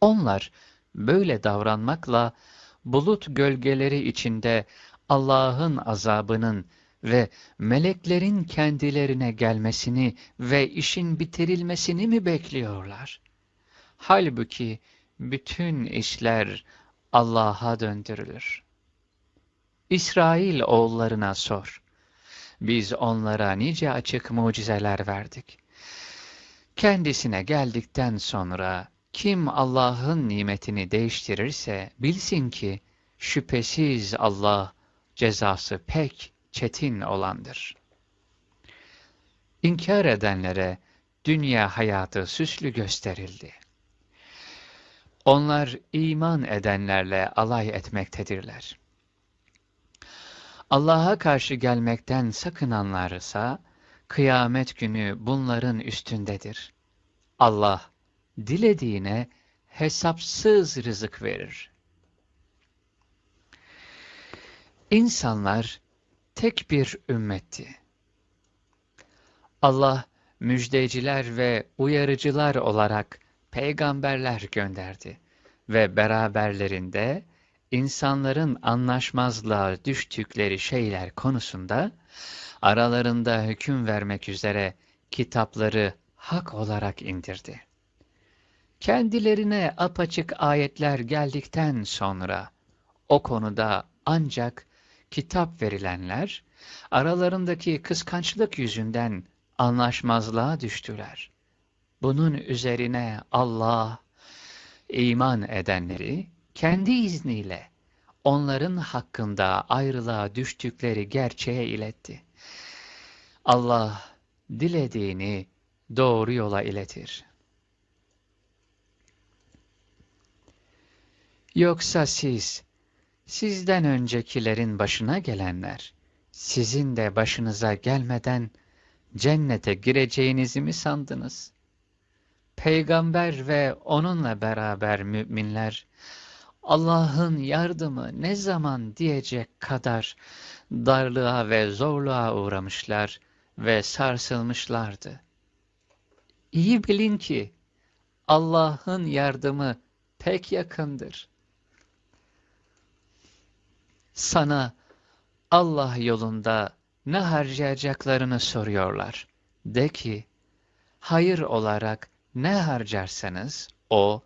Onlar böyle davranmakla bulut gölgeleri içinde Allah'ın azabının ve meleklerin kendilerine gelmesini ve işin bitirilmesini mi bekliyorlar? Halbuki bütün işler Allah'a döndürülür. İsrail oğullarına sor. Biz onlara nice açık mucizeler verdik. Kendisine geldikten sonra kim Allah'ın nimetini değiştirirse bilsin ki şüphesiz Allah cezası pek çetin olandır. İnkar edenlere dünya hayatı süslü gösterildi. Onlar iman edenlerle alay etmektedirler. Allah'a karşı gelmekten sakınanlar ise kıyamet günü bunların üstündedir. Allah dilediğine hesapsız rızık verir. İnsanlar tek bir ümmetti. Allah müjdeciler ve uyarıcılar olarak peygamberler gönderdi ve beraberlerinde insanların anlaşmazlığa düştükleri şeyler konusunda aralarında hüküm vermek üzere kitapları hak olarak indirdi. Kendilerine apaçık ayetler geldikten sonra o konuda ancak kitap verilenler aralarındaki kıskançlık yüzünden anlaşmazlığa düştüler. Bunun üzerine Allah iman edenleri kendi izniyle onların hakkında ayrılığa düştükleri gerçeğe iletti. Allah dilediğini doğru yola iletir. Yoksa siz, sizden öncekilerin başına gelenler, sizin de başınıza gelmeden cennete gireceğinizi mi sandınız? Peygamber ve onunla beraber müminler, Allah'ın yardımı ne zaman diyecek kadar darlığa ve zorluğa uğramışlar ve sarsılmışlardı. İyi bilin ki Allah'ın yardımı pek yakındır. Sana Allah yolunda ne harcayacaklarını soruyorlar. De ki, hayır olarak ne harcarsanız o,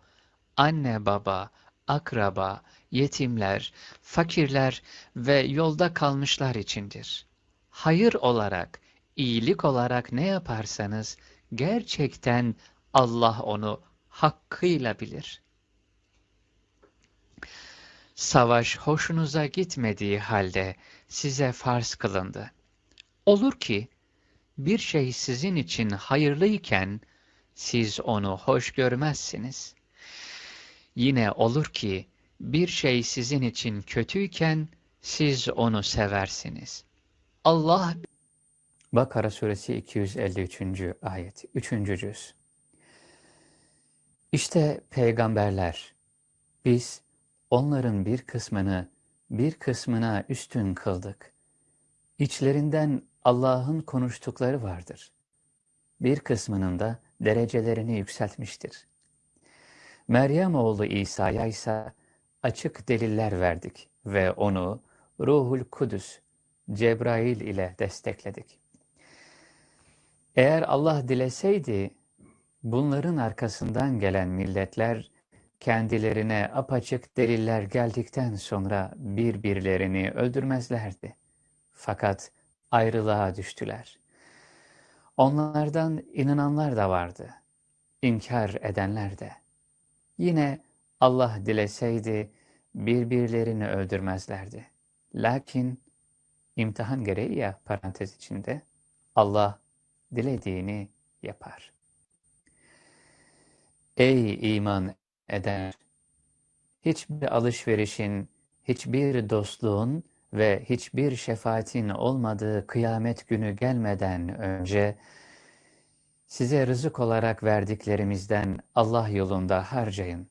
anne baba, akraba, yetimler, fakirler ve yolda kalmışlar içindir. Hayır olarak, iyilik olarak ne yaparsanız gerçekten Allah onu hakkıyla bilir. Savaş hoşunuza gitmediği halde size farz kılındı. Olur ki bir şey sizin için hayırlıyken siz onu hoş görmezsiniz. Yine olur ki bir şey sizin için kötüyken siz onu seversiniz. Allah Bakara suresi 253. ayet 3. cüz İşte peygamberler biz onların bir kısmını bir kısmına üstün kıldık. İçlerinden Allah'ın konuştukları vardır. Bir kısmının da derecelerini yükseltmiştir. Meryem oğlu İsa'ya ise açık deliller verdik ve onu Ruhul Kudüs, Cebrail ile destekledik. Eğer Allah dileseydi, bunların arkasından gelen milletler kendilerine apaçık deliller geldikten sonra birbirlerini öldürmezlerdi. Fakat ayrılığa düştüler. Onlardan inananlar da vardı, inkar edenler de. Yine Allah dileseydi birbirlerini öldürmezlerdi. Lakin imtihan gereği ya parantez içinde Allah dilediğini yapar. Ey iman eder! Hiçbir alışverişin, hiçbir dostluğun ve hiçbir şefaatin olmadığı kıyamet günü gelmeden önce size rızık olarak verdiklerimizden Allah yolunda harcayın.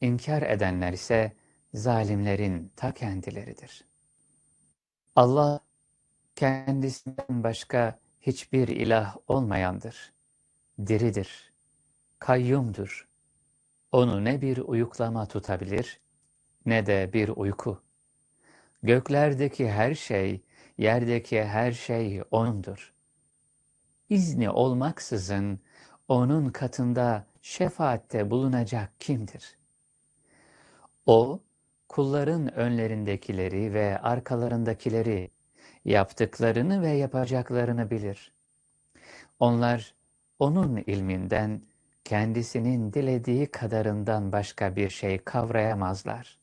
İnkar edenler ise zalimlerin ta kendileridir. Allah kendisinden başka hiçbir ilah olmayandır. Diridir, kayyumdur. Onu ne bir uyuklama tutabilir, ne de bir uyku. Göklerdeki her şey, yerdeki her şey O'nundur. İzni olmaksızın O'nun katında şefaatte bulunacak kimdir? O, kulların önlerindekileri ve arkalarındakileri, yaptıklarını ve yapacaklarını bilir. Onlar, O'nun ilminden, kendisinin dilediği kadarından başka bir şey kavrayamazlar.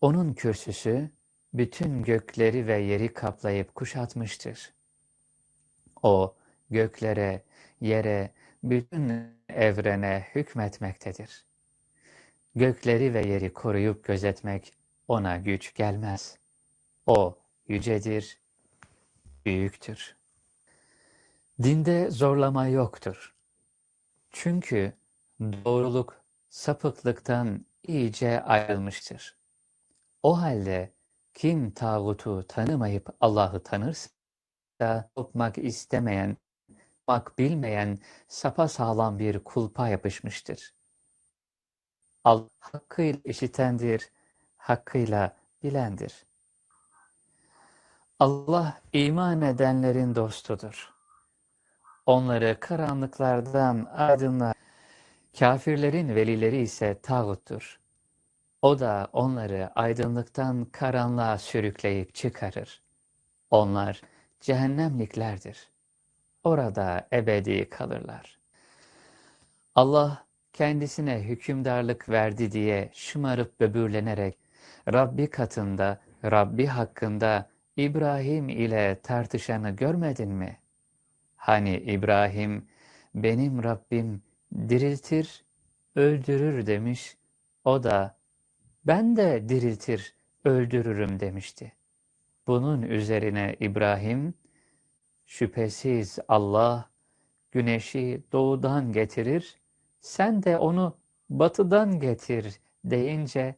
Onun kürsüsü, bütün gökleri ve yeri kaplayıp kuşatmıştır. O, göklere, yere, bütün evrene hükmetmektedir. Gökleri ve yeri koruyup gözetmek ona güç gelmez. O yücedir, büyüktür. Dinde zorlama yoktur. Çünkü doğruluk sapıklıktan iyice ayrılmıştır. O halde kim tağutu tanımayıp Allah'ı tanırsa, kopmak istemeyen, kopmak bilmeyen sapasağlam bir kulpa yapışmıştır. Allah hakkıyla işitendir, hakkıyla bilendir. Allah iman edenlerin dostudur. Onları karanlıklardan aydınlar. Kafirlerin velileri ise tağuttur. O da onları aydınlıktan karanlığa sürükleyip çıkarır. Onlar cehennemliklerdir. Orada ebedi kalırlar. Allah kendisine hükümdarlık verdi diye şımarıp böbürlenerek Rabbi katında, Rabbi hakkında İbrahim ile tartışanı görmedin mi? Hani İbrahim, benim Rabbim diriltir, öldürür demiş, o da ben de diriltir, öldürürüm demişti. Bunun üzerine İbrahim, şüphesiz Allah güneşi doğudan getirir, sen de onu batıdan getir deyince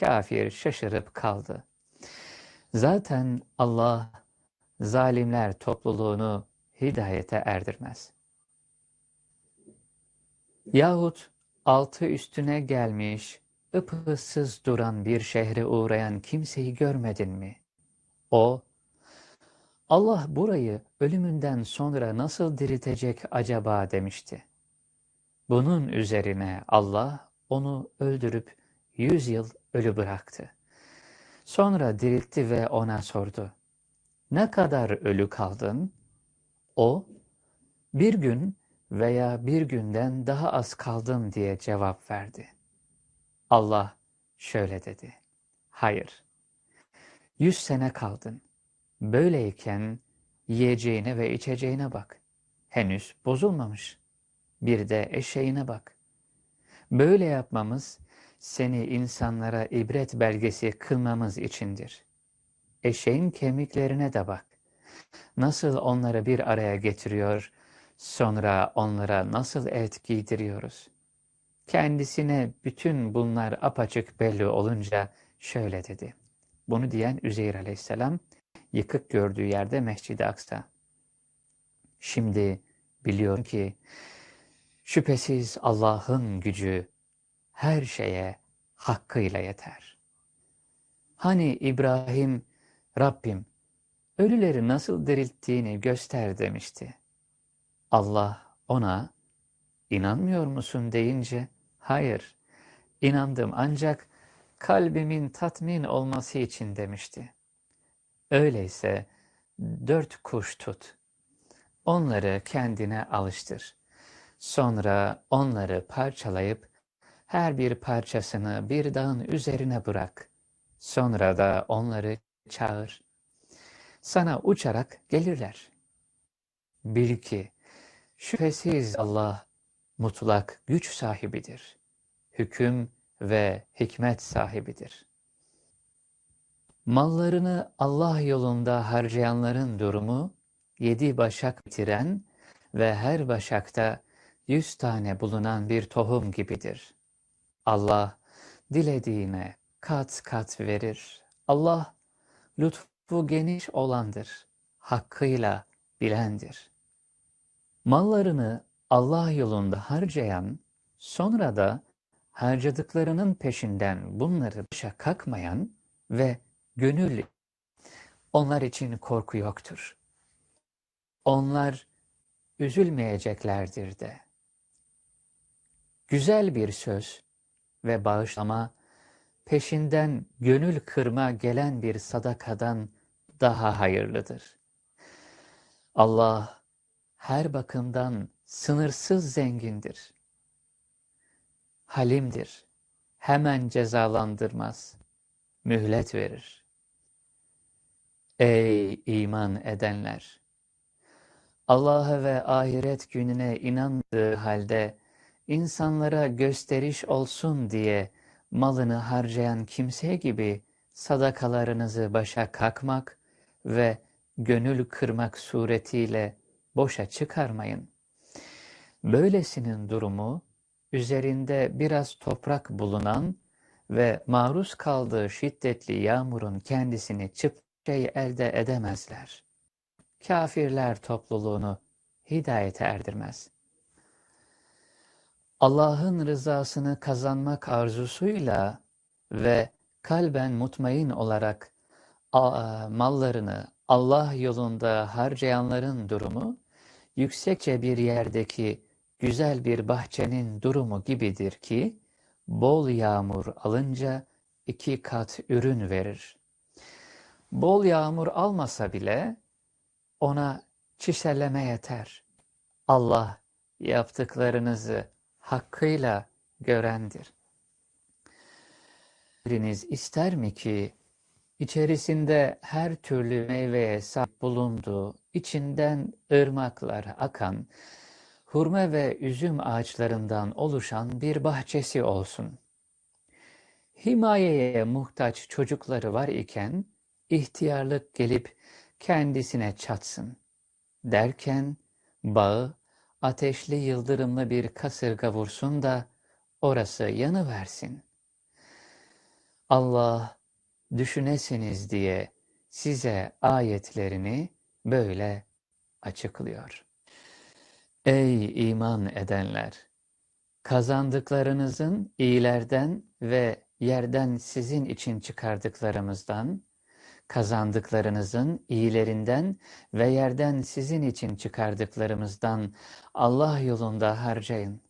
kafir şaşırıp kaldı. Zaten Allah zalimler topluluğunu hidayete erdirmez. Yahut altı üstüne gelmiş, ıpıssız duran bir şehre uğrayan kimseyi görmedin mi? O, Allah burayı ölümünden sonra nasıl diriltecek acaba demişti. Bunun üzerine Allah onu öldürüp yüz yıl ölü bıraktı. Sonra diriltti ve ona sordu. Ne kadar ölü kaldın? O, bir gün veya bir günden daha az kaldım diye cevap verdi. Allah şöyle dedi. Hayır, yüz sene kaldın. Böyleyken yiyeceğine ve içeceğine bak. Henüz bozulmamış. Bir de eşeğine bak. Böyle yapmamız seni insanlara ibret belgesi kılmamız içindir. Eşeğin kemiklerine de bak. Nasıl onları bir araya getiriyor, sonra onlara nasıl et giydiriyoruz. Kendisine bütün bunlar apaçık belli olunca şöyle dedi. Bunu diyen Üzeyr aleyhisselam yıkık gördüğü yerde Mescid-i Aksa. Şimdi biliyorum ki şüphesiz Allah'ın gücü her şeye hakkıyla yeter. Hani İbrahim, Rabbim ölüleri nasıl dirilttiğini göster demişti. Allah ona, inanmıyor musun deyince, hayır, inandım ancak kalbimin tatmin olması için demişti. Öyleyse dört kuş tut, onları kendine alıştır. Sonra onları parçalayıp her bir parçasını bir dağın üzerine bırak. Sonra da onları çağır. Sana uçarak gelirler. Bil ki şüphesiz Allah mutlak güç sahibidir. Hüküm ve hikmet sahibidir. Mallarını Allah yolunda harcayanların durumu, yedi başak bitiren ve her başakta yüz tane bulunan bir tohum gibidir. Allah dilediğine kat kat verir. Allah lütfu geniş olandır, hakkıyla bilendir. Mallarını Allah yolunda harcayan, sonra da harcadıklarının peşinden bunları başa kalkmayan ve gönül onlar için korku yoktur. Onlar üzülmeyeceklerdir de. Güzel bir söz ve bağışlama peşinden gönül kırma gelen bir sadakadan daha hayırlıdır. Allah her bakımdan sınırsız zengindir. Halimdir. Hemen cezalandırmaz. Mühlet verir. Ey iman edenler! Allah'a ve ahiret gününe inandığı halde insanlara gösteriş olsun diye malını harcayan kimse gibi sadakalarınızı başa kakmak ve gönül kırmak suretiyle boşa çıkarmayın. Böylesinin durumu, üzerinde biraz toprak bulunan ve maruz kaldığı şiddetli yağmurun kendisini çıplak elde edemezler. Kafirler topluluğunu hidayete erdirmez. Allah'ın rızasını kazanmak arzusuyla ve kalben mutmain olarak mallarını Allah yolunda harcayanların durumu, yüksekçe bir yerdeki güzel bir bahçenin durumu gibidir ki, bol yağmur alınca iki kat ürün verir. Bol yağmur almasa bile ona çiseleme yeter. Allah yaptıklarınızı hakkıyla görendir. Biriniz ister mi ki içerisinde her türlü meyveye sahip bulunduğu, içinden ırmaklar akan, hurma ve üzüm ağaçlarından oluşan bir bahçesi olsun. Himayeye muhtaç çocukları var iken, ihtiyarlık gelip kendisine çatsın. Derken, bağı ateşli yıldırımlı bir kasırga vursun da orası yanıversin. Allah düşünesiniz diye size ayetlerini böyle açıklıyor. Ey iman edenler! Kazandıklarınızın iyilerden ve yerden sizin için çıkardıklarımızdan, kazandıklarınızın iyilerinden ve yerden sizin için çıkardıklarımızdan Allah yolunda harcayın.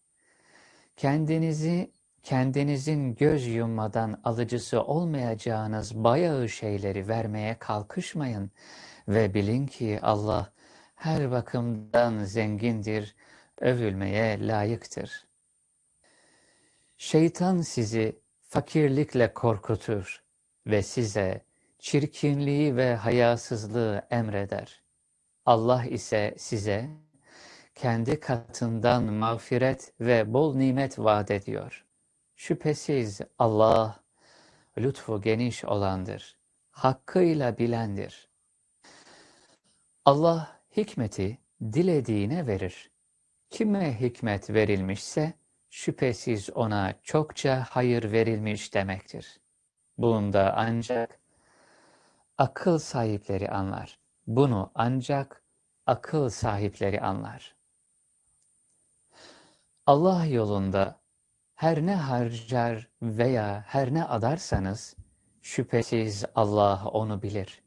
Kendinizi kendinizin göz yummadan alıcısı olmayacağınız bayağı şeyleri vermeye kalkışmayın ve bilin ki Allah her bakımdan zengindir, övülmeye layıktır. Şeytan sizi fakirlikle korkutur ve size çirkinliği ve hayasızlığı emreder. Allah ise size kendi katından mağfiret ve bol nimet vaat ediyor. Şüphesiz Allah lütfu geniş olandır, hakkıyla bilendir. Allah hikmeti dilediğine verir. Kime hikmet verilmişse şüphesiz ona çokça hayır verilmiş demektir. Bunda ancak akıl sahipleri anlar. Bunu ancak akıl sahipleri anlar. Allah yolunda her ne harcar veya her ne adarsanız şüphesiz Allah onu bilir.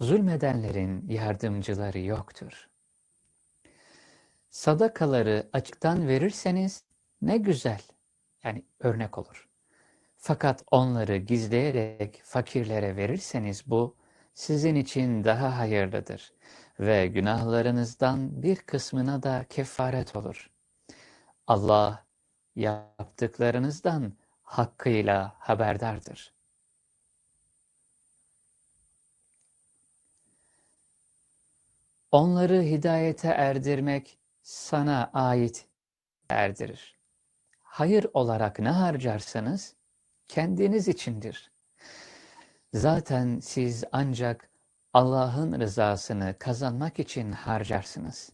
Zulmedenlerin yardımcıları yoktur. Sadakaları açıktan verirseniz ne güzel. Yani örnek olur. Fakat onları gizleyerek fakirlere verirseniz bu sizin için daha hayırlıdır ve günahlarınızdan bir kısmına da kefaret olur. Allah yaptıklarınızdan hakkıyla haberdardır. Onları hidayete erdirmek sana ait erdirir. Hayır olarak ne harcarsanız kendiniz içindir. Zaten siz ancak Allah'ın rızasını kazanmak için harcarsınız.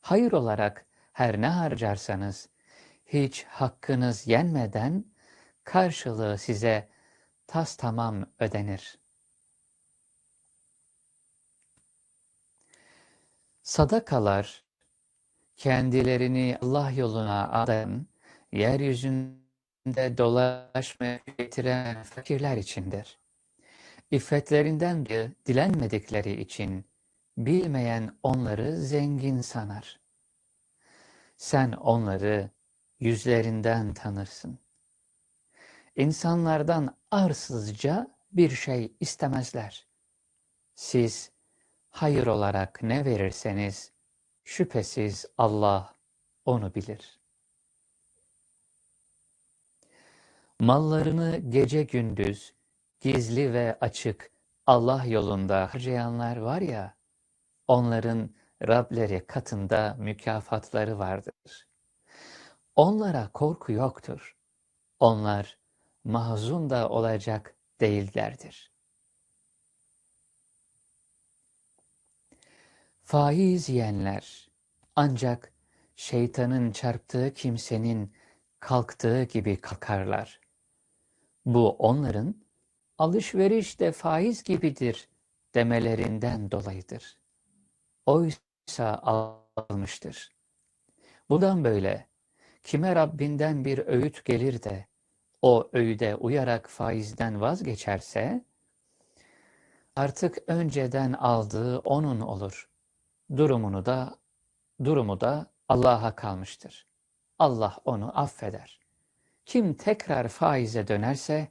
Hayır olarak her ne harcarsanız hiç hakkınız yenmeden karşılığı size tas tamam ödenir. Sadakalar kendilerini Allah yoluna adayan, yeryüzünde içinde dolaşmaya getiren fakirler içindir. İffetlerinden dolayı dilenmedikleri için bilmeyen onları zengin sanar. Sen onları yüzlerinden tanırsın. İnsanlardan arsızca bir şey istemezler. Siz hayır olarak ne verirseniz şüphesiz Allah onu bilir. Mallarını gece gündüz, gizli ve açık Allah yolunda harcayanlar var ya, onların Rableri katında mükafatları vardır. Onlara korku yoktur. Onlar mahzun da olacak değillerdir. Faiz yiyenler ancak şeytanın çarptığı kimsenin kalktığı gibi kalkarlar. Bu onların alışveriş de faiz gibidir demelerinden dolayıdır. Oysa almıştır. Bundan böyle kime Rabbinden bir öğüt gelir de o öğüde uyarak faizden vazgeçerse artık önceden aldığı onun olur. Durumunu da durumu da Allah'a kalmıştır. Allah onu affeder. Kim tekrar faize dönerse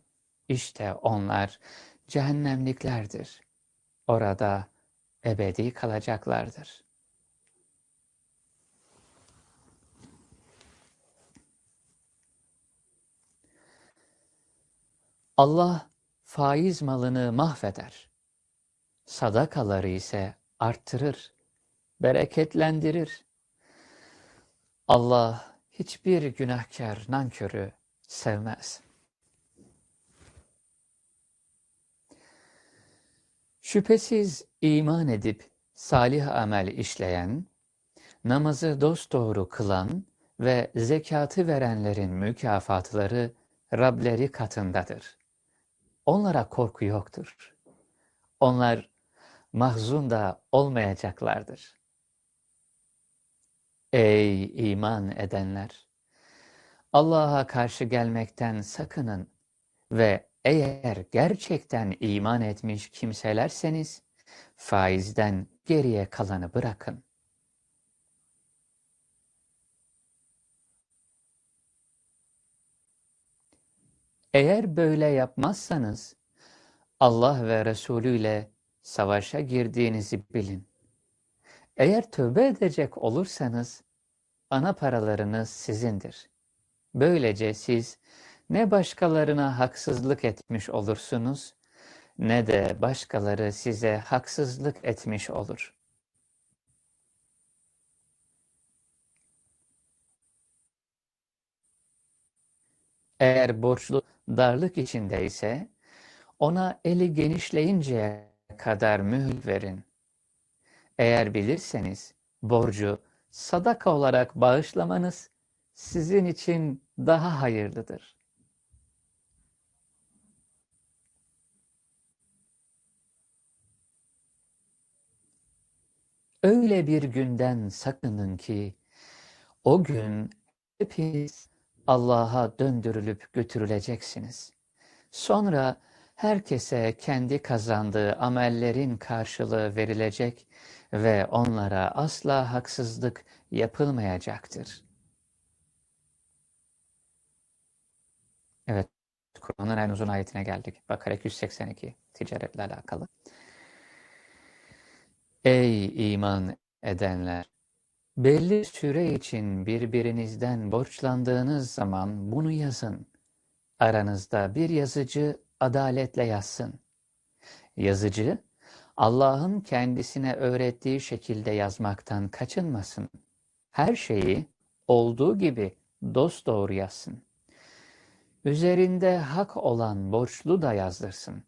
işte onlar cehennemliklerdir. Orada ebedi kalacaklardır. Allah faiz malını mahveder. Sadakaları ise arttırır, bereketlendirir. Allah hiçbir günahkar nankörü sevmez. Şüphesiz iman edip salih amel işleyen, namazı dosdoğru kılan ve zekatı verenlerin mükafatları Rableri katındadır. Onlara korku yoktur. Onlar mahzun da olmayacaklardır. Ey iman edenler! Allah'a karşı gelmekten sakının ve eğer gerçekten iman etmiş kimselerseniz faizden geriye kalanı bırakın. Eğer böyle yapmazsanız Allah ve Resulü ile savaşa girdiğinizi bilin. Eğer tövbe edecek olursanız ana paralarınız sizindir. Böylece siz ne başkalarına haksızlık etmiş olursunuz ne de başkaları size haksızlık etmiş olur. Eğer borçlu darlık içindeyse ona eli genişleyinceye kadar mühür verin. Eğer bilirseniz borcu sadaka olarak bağışlamanız sizin için daha hayırlıdır. Öyle bir günden sakının ki o gün hepiniz Allah'a döndürülüp götürüleceksiniz. Sonra herkese kendi kazandığı amellerin karşılığı verilecek ve onlara asla haksızlık yapılmayacaktır. Evet, Kur'an'ın en uzun ayetine geldik. Bakara 282, ticaretle alakalı. Ey iman edenler! Belli süre için birbirinizden borçlandığınız zaman bunu yazın. Aranızda bir yazıcı adaletle yazsın. Yazıcı, Allah'ın kendisine öğrettiği şekilde yazmaktan kaçınmasın. Her şeyi olduğu gibi dosdoğru yazsın. Üzerinde hak olan borçlu da yazdırsın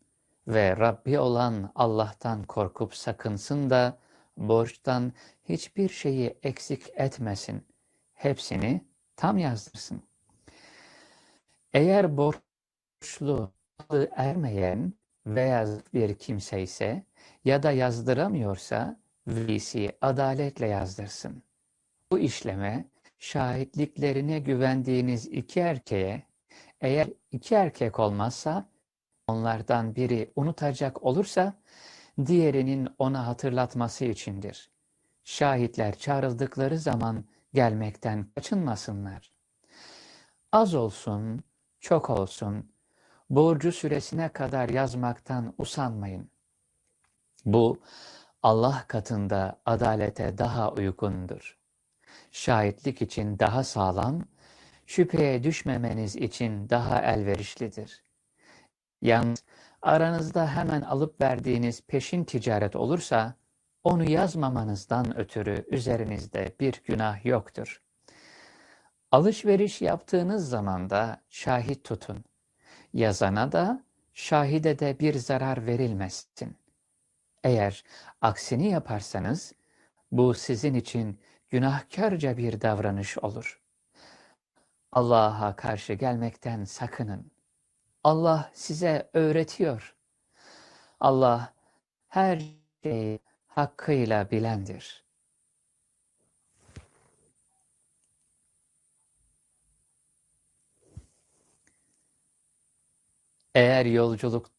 ve Rabbi olan Allah'tan korkup sakınsın da borçtan hiçbir şeyi eksik etmesin. Hepsini tam yazdırsın. Eğer borçlu ermeyen veya bir kimse ise ya da yazdıramıyorsa velisi adaletle yazdırsın. Bu işleme şahitliklerine güvendiğiniz iki erkeğe Eğer iki erkek olmazsa, onlardan biri unutacak olursa, diğerinin ona hatırlatması içindir. Şahitler çağrıldıkları zaman gelmekten kaçınmasınlar. Az olsun, çok olsun, borcu süresine kadar yazmaktan usanmayın. Bu, Allah katında adalete daha uygundur. Şahitlik için daha sağlam, şüpheye düşmemeniz için daha elverişlidir. Yalnız aranızda hemen alıp verdiğiniz peşin ticaret olursa, onu yazmamanızdan ötürü üzerinizde bir günah yoktur. Alışveriş yaptığınız zaman da şahit tutun. Yazana da, şahide de bir zarar verilmesin. Eğer aksini yaparsanız, bu sizin için günahkarca bir davranış olur. Allah'a karşı gelmekten sakının. Allah size öğretiyor. Allah her şeyi hakkıyla bilendir. Eğer yolculuk